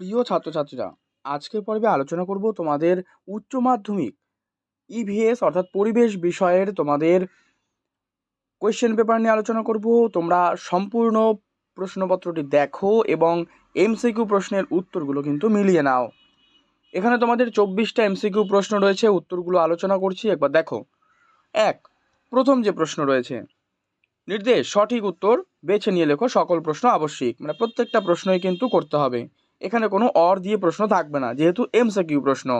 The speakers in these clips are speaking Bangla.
প্রিয় ছাত্রছাত্রীরা, আজকের পর্বে আলোচনা করব তোমাদের উচ্চ মাধ্যমিক ইভিএস অর্থাৎ পরিবেশ বিষয়ের তোমাদের কোয়েশ্চেন পেপার নিয়ে আলোচনা করব। তোমরা সম্পূর্ণ প্রশ্নপত্রটি দেখো এবং এমসিকিউ প্রশ্নের উত্তরগুলো কিন্তু মিলিয়ে নাও। এখানে তোমাদের চব্বিশটা এমসিকিউ প্রশ্ন রয়েছে, উত্তরগুলো আলোচনা করছি, একবার দেখো। এক, প্রথম যে প্রশ্ন রয়েছে, নির্দেশ, সঠিক উত্তর বেছে নিয়ে লেখো সকল প্রশ্ন আবশ্যিক। মানে প্রত্যেকটা প্রশ্নই কিন্তু করতে হবে। এখানে কোনো অর দিয়ে প্রশ্ন থাকবে না, যেহেতু এমসিকিউ প্রশ্ন।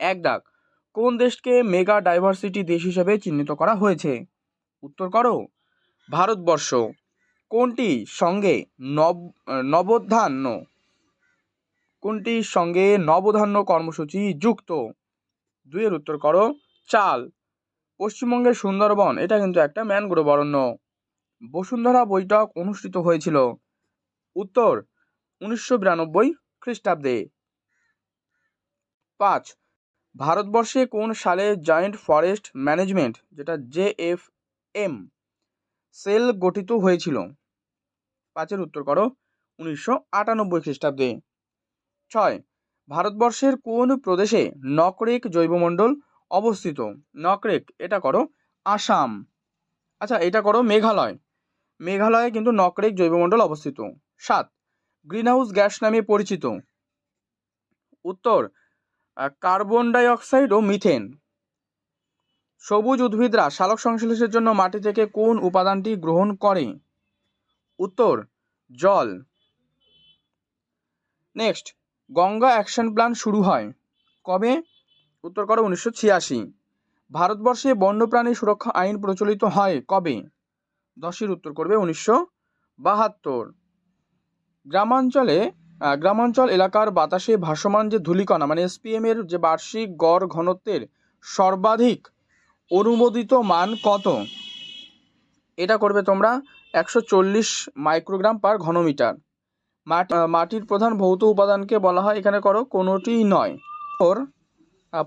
এক ডাক কোন দেশকে মেগা ডাইভার্সিটি দেশ হিসেবে চিহ্নিত করা হয়েছে? উত্তর করো, ভারতবর্ষ। কোনটি সঙ্গে নব, নবধান্য কোনটির সঙ্গে নবধান্য কর্মসূচি যুক্ত? দুইয়ের উত্তর করো, চাল। পশ্চিমবঙ্গের সুন্দরবন, এটা কিন্তু একটা ম্যানগ্রোভ অরণ্য। বসুন্ধরা বৈঠক অনুষ্ঠিত হয়েছিল। উত্তর উনিশশো বিরানব্বই খ্রিস্টাব্দে। পাঁচ, ভারতবর্ষে কোন সালে জয়েন্ট ফরেস্ট ম্যানেজমেন্ট যেটা জে এফ এম, সেল গঠিত হয়েছিল? পাঁচের উত্তর করো, উনিশশো আটানব্বই খ্রিস্টাব্দে। ছয়, ভারতবর্ষের কোন প্রদেশে নকরেক জৈবমণ্ডল অবস্থিত? নকরেক, এটা করো, আসাম। আচ্ছা এটা করো, মেঘালয়। মেঘালয়ে কিন্তু নকরেক জৈবমণ্ডল অবস্থিত। সাত গ্রিনহাউস গ্যাস নামে পরিচিত। উত্তর কার্বন ডাইঅক্সাইড ও মিথেন। সবুজ উদ্ভিদরা সালোক সংশ্লেষের জন্য মাটি থেকে কোন উপাদানটি গ্রহণ করে? উত্তর, জল। নেক্সট, গঙ্গা অ্যাকশন প্ল্যান শুরু হয়। কবে? উত্তর করো, উনিশশো ছিয়াশি। ভারতবর্ষে বন্যপ্রাণী সুরক্ষা আইন প্রচলিত হয় কবে? দশের উত্তর করবে উনিশশো বাহাত্তর। গ্রামাঞ্চলে গ্রামাঞ্চল এলাকার বাতাসে ভাসমান যে ধূলিকণা মানে এসপিএম এর যে বার্ষিক গড় ঘনত্বের সর্বাধিক অনুমোদিত মান কত? এটা করবে তোমরা একশো চল্লিশ মাইক্রোগ্রাম পার ঘনমিটার। মাটি মাটির প্রধান ভৌত উপাদানকে বলা হয়, এখানে করো কোনোটিই নয়। ওর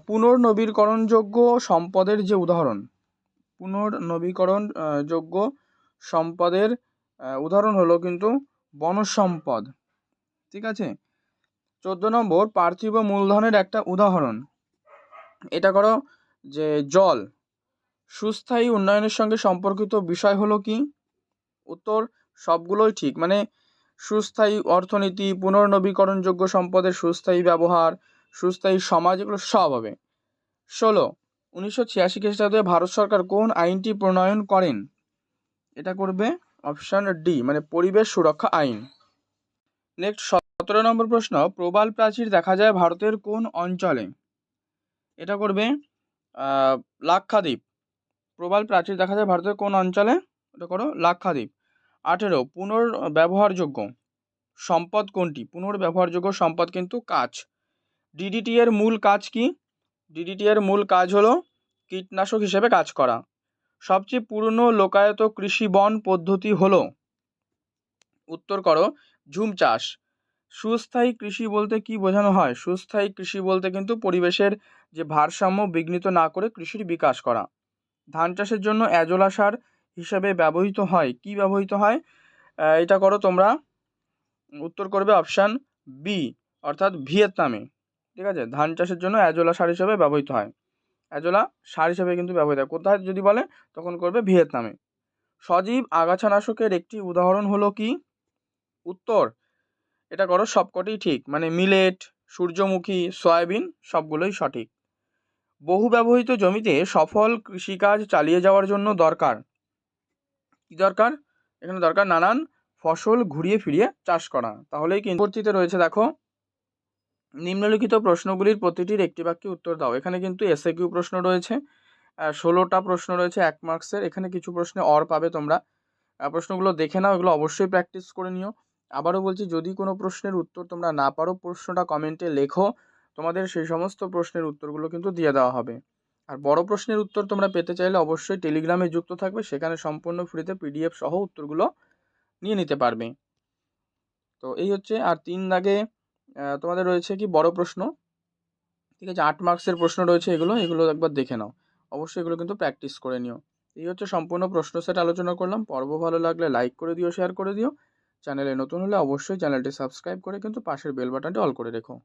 পুনর্নবীকরণযোগ্য সম্পদের যে উদাহরণ পুনর্নবীকরণ যোগ্য সম্পদের উদাহরণ হলো কিন্তু বনজ সম্পদ ঠিক আছে? চোদ্দ নম্বর পার্থিব মূলধনের একটা উদাহরণ। এটা করো যে জল। সুস্থায়ী উন্নয়নের সঙ্গে সম্পর্কিত বিষয় হলো কি? উত্তর, সবগুলোই ঠিক। মানে সুস্থায়ী অর্থনীতি, পুনর্নবীকরণযোগ্য সম্পদের সুস্থায়ী ব্যবহার, সুস্থায়ী সমাজ, এগুলো সব হবে। ষোলো, উনিশশো ছিয়াশি খ্রিস্টাব্দে ভারত সরকার কোন আইনটি প্রণয়ন করেন? এটা করবে অপশান ডি মানে পরিবেশ সুরক্ষা আইন। নেক্সট, সতেরো নম্বর প্রশ্ন, প্রবাল প্রাচীর দেখা যায় ভারতের কোন অঞ্চলে? এটা করবে লাক্ষাদ্বীপ। প্রবাল প্রাচীর দেখা যায় ভারতের কোন অঞ্চলে? এটা করো, লাক্ষাদ্বীপ। আঠেরো, পুনর্ব্যবহারযোগ্য সম্পদ কোনটি? পুনর্ব্যবহারযোগ্য সম্পদ কিন্তু কাজ। ডিডিটি এর মূল কাজ কি? ডিডিটি এর মূল কাজ হলো কীটনাশক হিসেবে কাজ করা। সবচেয়ে পুরনো লোকায়ত কৃষি বন পদ্ধতি হলো, উত্তর করো, ঝুম চাষ। সুস্থায়ী কৃষি বলতে কি বোঝানো হয়? সুস্থায়ী কৃষি বলতে কিন্তু পরিবেশের যে ভারসাম্য বিঘ্নিত না করে কৃষির বিকাশ করা। ধান চাষের জন্য অ্যাজোলা সার হিসাবে ব্যবহৃত হয়। কি ব্যবহৃত হয়? এটা করো তোমরা। উত্তর করবে অপশান বি, অর্থাৎ ভিয়েতনামে। ঠিক আছে? ধান চাষের জন্য অ্যাজোলা সার হিসাবে ব্যবহৃত হয়। অ্যাজোলা সার হিসেবে কিন্তু ব্যবহৃত হয়। কোথায় যদি বলে, তখন করবে ভিয়েতনামে। সজীব আগাছানাশকের একটি উদাহরণ হলো কি? উত্তর, এটা করো সবকটি ঠিক মানে মিলেট, সূর্যমুখী, সয়াবিন, সবগুলোই সঠিক। বহু ব্যবহৃত জমিতে সফল কৃষিকাজ চালিয়ে যাওয়ার জন্য দরকার। কী দরকার? এখানে দরকার নানান ফসল ঘুরিয়ে ফিরিয়ে চাষ করা। তাহলেই কিন্তু রয়েছে, দেখো নিম্নলিখিত প্রশ্নগুলির প্রতিটির একটি বাক্যে উত্তর দাও। এখানে কিন্তু এসএ কিউ প্রশ্ন রয়েছে ষোলোটা প্রশ্ন রয়েছে, এক মার্কসের এখানে কিছু প্রশ্নে অর পাবে তোমরা। প্রশ্নগুলো দেখে নাও, এগুলো অবশ্যই প্র্যাকটিস করে নিও। আবারও বলছি, যদি কোনো প্রশ্নের উত্তর তোমরা না পারো, প্রশ্নটা কমেন্টে লেখো। তোমাদের সেই সমস্ত প্রশ্নের উত্তরগুলো কিন্তু দিয়ে দেওয়া হবে। আর বড় প্রশ্নের উত্তর তোমরা পেতে চাইলে অবশ্যই টেলিগ্রামে যুক্ত থাকবে। সেখানে সম্পূর্ণ ফ্রিতে পিডিএফ সহ উত্তরগুলো নিয়ে নিতে পারবে। তো এই হচ্ছে, আর তিন দাগে তোমাদের রয়েছে কি বড় প্রশ্ন? ঠিক আছে, আট মার্কসের প্রশ্ন রয়েছে এগুলো এগুলো একবার দেখে নাও। অবশ্যই এগুলো কিন্তু প্র্যাকটিস করে নিও। এই হচ্ছে সম্পূর্ণ প্রশ্ন সেট আলোচনা করলাম। পর্ব ভালো লাগলে লাইক করে দিও শেয়ার করে দিও। চ্যানেলে নতুন হলে অবশ্যই চ্যানেলটি সাবস্ক্রাইব করে কিন্তু পাশের বেল বাটনটি অল করে রেখো।